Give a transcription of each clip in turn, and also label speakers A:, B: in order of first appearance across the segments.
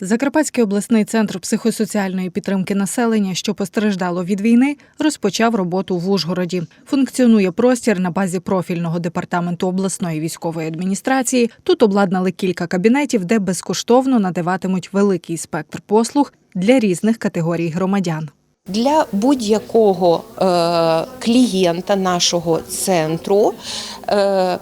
A: Закарпатський обласний центр психосоціальної підтримки населення, що постраждало від війни, розпочав роботу в Ужгороді. Функціонує простір на базі профільного департаменту обласної військової адміністрації. Тут обладнали кілька кабінетів, де безкоштовно надаватимуть великий спектр послуг для різних категорій громадян.
B: Для будь-якого е, клієнта нашого центру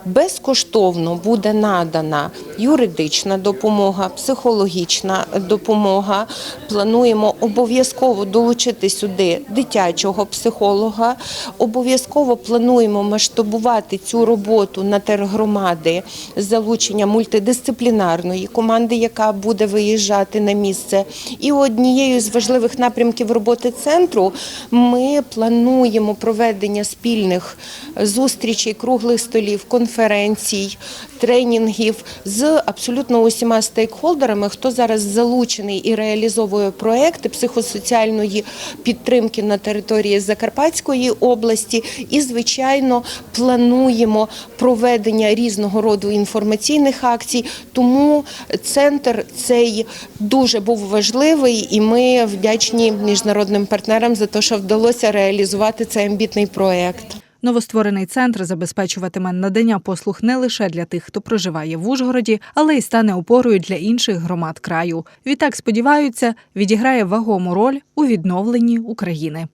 B: безкоштовно буде надана юридична допомога, психологічна допомога. Плануємо обов'язково долучити сюди дитячого психолога. Обов'язково плануємо масштабувати цю роботу на тергромади з залученням мультидисциплінарної команди, яка буде виїжджати на місце. І однією з важливих напрямків роботи центру ми плануємо проведення спільних зустрічей, круглих столів, конференцій, тренінгів з абсолютно усіма стейкхолдерами, хто зараз залучений і реалізовує проекти психосоціальної підтримки на території Закарпатської області. І, звичайно, плануємо проведення різного роду інформаційних акцій. Тому центр цей дуже був важливий, і ми вдячні міжнародним партнерам за те, що вдалося реалізувати цей амбітний проект.
A: Новостворений центр забезпечуватиме надання послуг не лише для тих, хто проживає в Ужгороді, але й стане опорою для інших громад краю. Відтак сподіваються, відіграє вагому роль у відновленні України.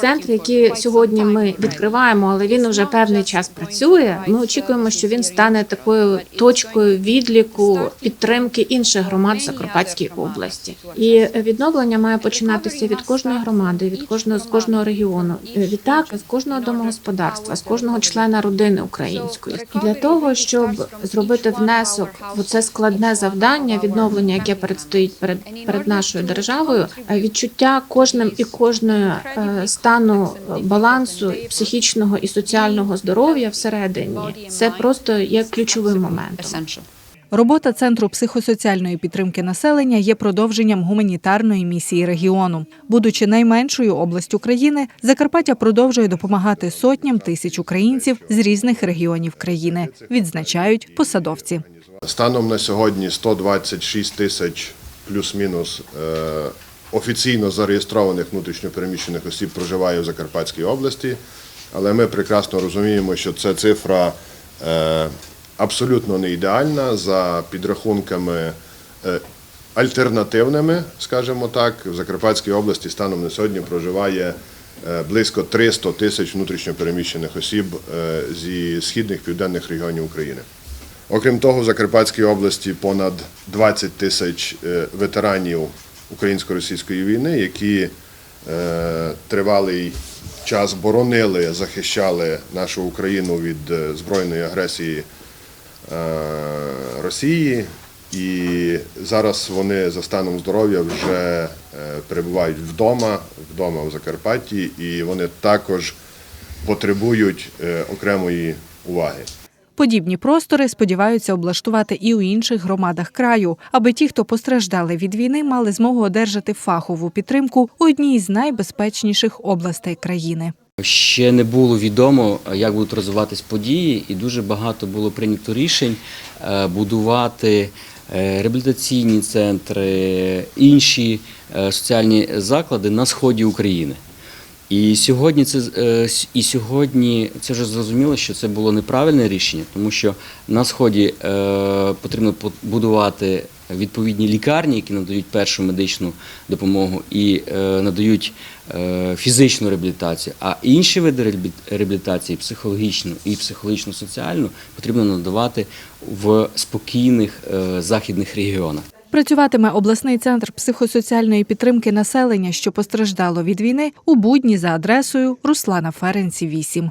C: Центр, який сьогодні ми відкриваємо, але він вже певний час працює. Ми очікуємо, що він стане такою точкою відліку підтримки інших громад в Закарпатській області. І відновлення має починатися від кожної громади, від кожного з кожного регіону. Відтак з кожного домогосподарства, з кожного члена родини української для того, щоб зробити внесок в це складне завдання відновлення, яке передстоїть перед перед нашою державою. Відчуття кожним і кожною е, стану е, балансу психічного і соціального здоров'я всередині це просто є ключовим моментом.
A: Робота центру психосоціальної підтримки населення є продовженням гуманітарної місії регіону. Будучи найменшою областю країни, Закарпаття продовжує допомагати сотням тисяч українців з різних регіонів країни, відзначають посадовці.
D: Станом на сьогодні 126 тисяч плюс-мінус е, офіційно зареєстрованих внутрішньопереміщених осіб проживає в Закарпатській області, але ми прекрасно розуміємо, що ця цифра е, абсолютно не ідеальна за підрахунками е, альтернативними, скажімо так. В Закарпатській області станом на сьогодні проживає е, близько 300 тисяч внутрішньопереміщених осіб зі східних південних регіонів України. Окрім того, в Закарпатській області понад 20 тисяч ветеранів українсько-російської війни, які е, тривалий час боронили, захищали нашу Україну від е, збройної агресії е, Росії. І зараз вони за станом здоров'я вже перебувають вдома, вдома в Закарпатті, і вони також потребують окремої уваги.
A: Подібні простори сподіваються облаштувати і у інших громадах краю, аби ті, хто постраждали від війни, мали змогу одержати фахову підтримку у одній з найбезпечніших областей країни.
E: Ще не було відомо, як будуть розвиватись події, і дуже багато було прийнято рішень е, будувати е, реабілітаційні центри, інші е, соціальні заклади на сході України. І сьогодні це е, і сьогодні це вже зрозуміло, що це було неправильне рішення, тому що на сході е, потрібно будувати відповідні лікарні, які надають першу медичну допомогу і е, надають фізичну реабілітацію. А інші види реабілі- реабілітації, психологічну і психологічно-соціальну, потрібно надавати в спокійних західних регіонах.
A: Працюватиме обласний центр психосоціальної підтримки населення, що постраждало від війни, у будні за адресою Руслана Ференці 8.